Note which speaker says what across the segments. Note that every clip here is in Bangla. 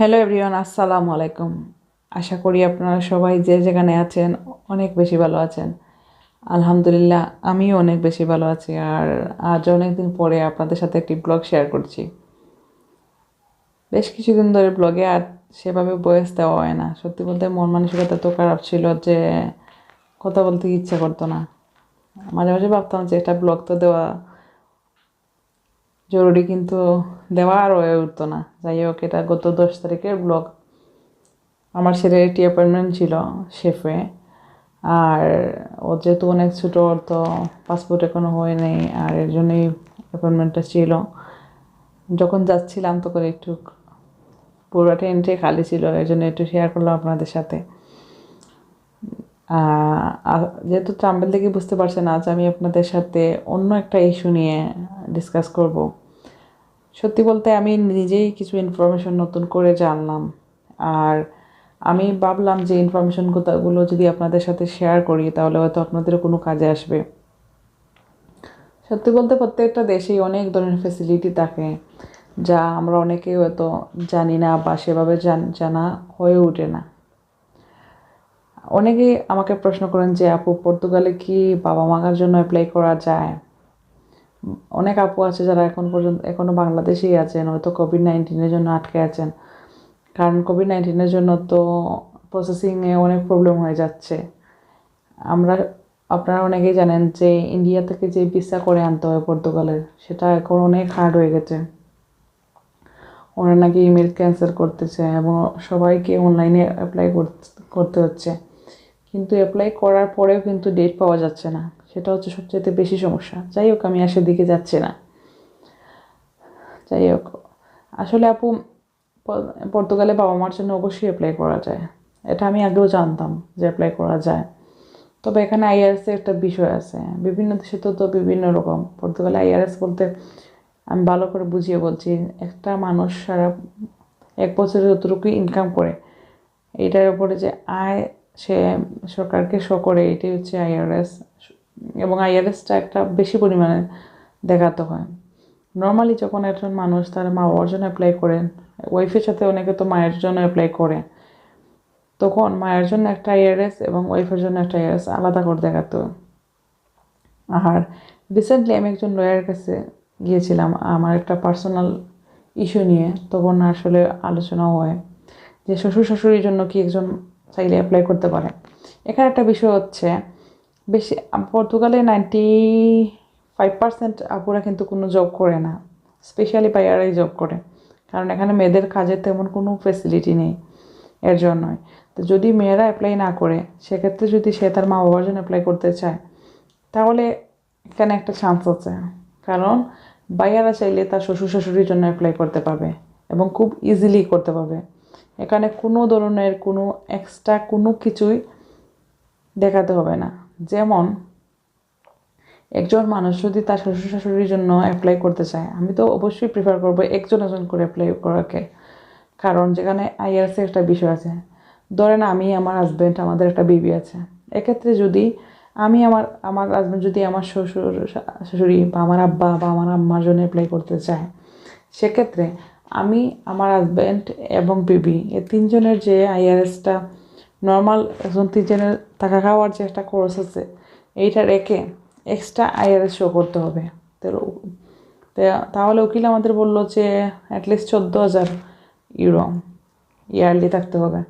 Speaker 1: হ্যালো এভরিওয়ান আসসালামু আলাইকুম আশা করি আপনারা সবাই যে যেখানে আছেন অনেক বেশি ভালো আছেন। আলহামদুলিল্লাহ, আমিও অনেক বেশি ভালো আছি আর আজ অনেক দিন পরে আপনাদের সাথে একটি ব্লগ শেয়ার করছি। বেশ কিছুদিন ধরে ব্লগে আর সেভাবে বয়স দেওয়া হয় না। সত্যি বলতে মন মানসিকতা তো খারাপ ছিল যে কথা বলতে ইচ্ছা করতো না। মাঝে মাঝে ভাবতাম যে এটা ব্লগ তো দেওয়া জরুরি কিন্তু দেওয়া আর হয়ে উঠতো না। যাই হোক এটা গত দশ তারিখের ব্লগ আমার ছেলের একটি অ্যাপয়েন্টমেন্ট ছিল শেফে আর ও যেহেতু অনেক ছোটো, ওর তো পাসপোর্ট এখনও হয়নি আর এর জন্যই অ্যাপয়েন্টমেন্টটা ছিল। যখন যাচ্ছিলাম, তখন একটু পুরো ট্রেনটাই খালি ছিল, এর জন্য একটু শেয়ার করলাম আপনাদের সাথে। যেহেতু ট্রাম্পেল থেকে বুঝতে পারছেন, আজ আমি আপনাদের সাথে অন্য একটা ইস্যু নিয়ে ডিসকাস করব। সত্যি বলতে আমি নিজেই কিছু ইনফরমেশন নতুন করে জানলাম। আর আমি ভাবলাম যে ইনফরমেশনগুলো যদি আপনাদের সাথে শেয়ার করি, তাহলে হয়তো আপনাদেরও কোনো কাজে আসবে। সত্যি বলতে প্রত্যেকটা দেশেই অনেক ধরনের ফেসিলিটি থাকে, যা আমরা অনেকেই হয়তো জানি না বা সেভাবে জান- হয়ে ওঠে না। অনেকেই আমাকে প্রশ্ন করেন যে, আপু, পর্তুগালে কি বাবা মার জন্য অ্যাপ্লাই করা যায়? অনেক আপু আছে যারা এখন পর্যন্ত এখনও বাংলাদেশেই আছেন, হয়তো কোভিড নাইন্টিনের জন্য আটকে আছেন। কারণ কোভিড নাইন্টিনের জন্য তো প্রসেসিংয়ে অনেক প্রবলেম হয়ে যাচ্ছে। আমরা, আপনারা অনেকেই জানেন যে ইন্ডিয়া থেকে যে ভিসা করে আনতে হয় পর্তুগালের সেটা এখন অনেক হার্ড হয়ে গেছে। ওরা নাকি ইমেল ক্যান্সেল করতেছে এবং সবাইকে অনলাইনে অ্যাপ্লাই করতে হচ্ছে। কিন্তু অ্যাপ্লাই করার পরেও কিন্তু ডেট পাওয়া যাচ্ছে না। সেটা হচ্ছে সবচেয়ে বেশি সমস্যা। যাই হোক, আমি আর সেদিকে যাচ্ছি না। যাই হোক, আসলে আপু পর্তুগালে বাবা মার জন্য অবশ্যই অ্যাপ্লাই করা যায়। এটা আমি আগেও জানতাম যে অ্যাপ্লাই করা যায়। তবে এখানে আইআরএসের একটা বিষয় আছে। বিভিন্ন দেশে তো তো বিভিন্ন রকম। পর্তুগালে আইআরএস বলতে আমি ভালো করে বুঝিয়ে বলছি, একটা মানুষ সারা এক বছরে যতটুকু ইনকাম করে, এটার উপরে যে আয় সে সরকারকে শো করে, এটাই হচ্ছে আইআরএস এবং আইআরএসটা একটা বেশি পরিমাণে দেখাতে হয়। নর্মালি যখন একজন মানুষ তার মা বাবার জন্য অ্যাপ্লাই করেন ওয়াইফের সাথে অনেকে তো মায়ের জন্য অ্যাপ্লাই করে, তখন মায়ের জন্য একটা আইআরএস এবং ওয়াইফের জন্য একটা আইআরএস আলাদা করে দেখাতো। আর রিসেন্টলি আমি একজন লয়ারের কাছে গিয়েছিলাম, আমার একটা পার্সোনাল ইস্যু নিয়ে, তখন আসলে আলোচনা হয় যে শ্বশুর শাশুড়ির জন্য কি একজন চাইলে অ্যাপ্লাই করতে পারে। এখানে একটা বিষয় হচ্ছে বেশি, পর্তুগালে নাইনটি ফাইভ পার্সেন্ট আপুরা কিন্তু কোনো জব করে না স্পেশালি বাইরাই জব করে, কারণ এখানে মেয়েদের কাজের তেমন কোনো ফেসিলিটি নেই, এর জন্যই। তো যদি মেয়েরা অ্যাপ্লাই না করে, সেক্ষেত্রে যদি সে তার মা বাবার জন্য অ্যাপ্লাই করতে চায়, তাহলে এখানে একটা চান্স আছে, কারণ বাইয়ারা চাইলে তার শ্বশুর শাশুড়ির জন্য অ্যাপ্লাই করতে পারবে এবং খুব ইজিলি করতে পারবে। এখানে কোনো ধরনের কোনো এক্সট্রা কোনো কিছুই দেখাতে হবে না। যেমন, একজন মানুষ যদি তার শ্বশুর শাশুড়ির জন্য অ্যাপ্লাই করতে চায়, আমি তো অবশ্যই প্রিফার করব একজন একজন করে অ্যাপ্লাই করাকে। কারণ যেখানে আইআরএস একটা বিষয় আছে। ধরেন আমি আমার হাজব্যান্ড আমাদের একটা বেবি আছে। এক্ষেত্রে যদি আমি আমার আমার হাজব্যান্ড যদি আমার শ্বশুর শাশুড়ি বা আমার আব্বা বা আমার আম্মার জন্য অ্যাপ্লাই করতে চায়, সেক্ষেত্রে আমি আমার হাজব্যান্ড এবং বেবি এই তিনজনের যে আইআরএসটা নর্মাল একজন তিনজনের টাকা খাওয়ার যে একটা খরচ আছে, এইটা রেখে এক্সট্রা আইআরএস শো করতে হবে। তাহলে উকিল আমাদের বলল যে অ্যাটলিস্ট চোদ্দ হাজার ইউরো ইয়ারলি থাকতে হবে।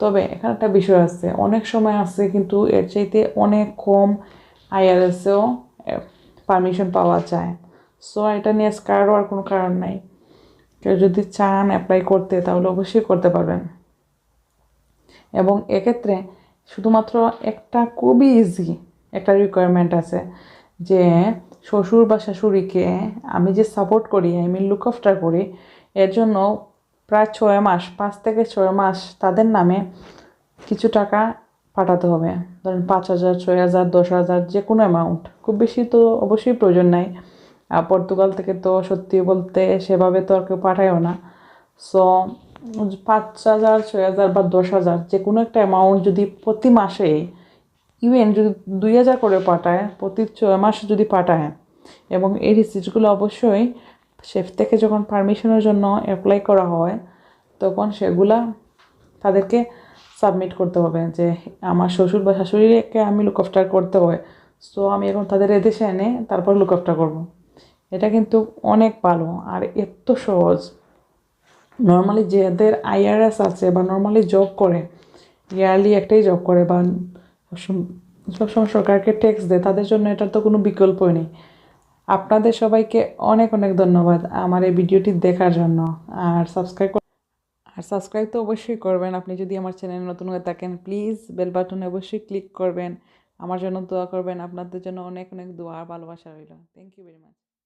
Speaker 1: তবে এখানে একটা বিষয় আছে, অনেক সময় আছে কিন্তু এর চাইতে অনেক কম আইআরএসেও পারমিশন পাওয়া যায়। সো এটা নিয়ে স্কার হওয়ার কোনো কারণ নাই। কেউ যদি চান অ্যাপ্লাই করতে তাহলে অবশ্যই করতে পারবেন। এবং এক্ষেত্রে শুধুমাত্র একটা খুবই ইজি একটা রিকোয়ারমেন্ট আছে যে শ্বশুর বা শাশুড়িকে আমি যে সাপোর্ট করি আই মিন লুক আফটার করি, এর জন্য প্রায় ছয় মাস, পাঁচ থেকে ছয় মাস তাদের নামে কিছু টাকা পাঠাতে হবে। ধরেন পাঁচ হাজার, ছয় হাজার, দশ হাজার যে কোনো অ্যামাউন্ট খুব বেশি তো অবশ্যই প্রয়োজন নাই। পর্তুগাল থেকে তো সত্যি বলতে সেভাবে তো আর কেউ পাঠায়ও না। সো পাঁচ হাজার, ছয় হাজার বা দশ হাজার, যে কোনো একটা অ্যামাউন্ট যদি প্রতি মাসে ইভেন যদি দুই হাজার করে পাঠায়, প্রতি ছয় মাস যদি পাঠায়, এবং এই রিসিপ্টগুলো অবশ্যই শেফ থেকে যখন পারমিশনের জন্য অ্যাপ্লাই করা হয়, তখন সেগুলা তাদেরকে সাবমিট করতে হবে যে আমার শ্বশুর বা শাশুড়িকে আমি লুক আফটার করতে হবে সো আমি এখন তাদের এদেশে এনে তারপর লুক আফটার করব। এটা কিন্তু অনেক ভালো, আর এত সহজ। নর্মালি যাদের আইআরএস আছে বা নর্মালি জব করে ইয়ারলি একটাই জব করে বা সবসময় সরকারকে ট্যাক্স দেয়, তাদের জন্য এটার তো কোনো বিকল্পই নেই। আপনাদের সবাইকে অনেক অনেক ধন্যবাদ আমার এই ভিডিওটি দেখার জন্য। আর সাবস্ক্রাইব আর সাবস্ক্রাইব তো অবশ্যই করবেন। আপনি যদি আমার চ্যানেল নতুন হয়ে থাকেন প্লিজ বেল বাটনে অবশ্যই ক্লিক করবেন। আমার জন্য দোয়া করবেন। আপনাদের জন্য অনেক অনেক দোয়া আর ভালোবাসা রইল। Thank you very much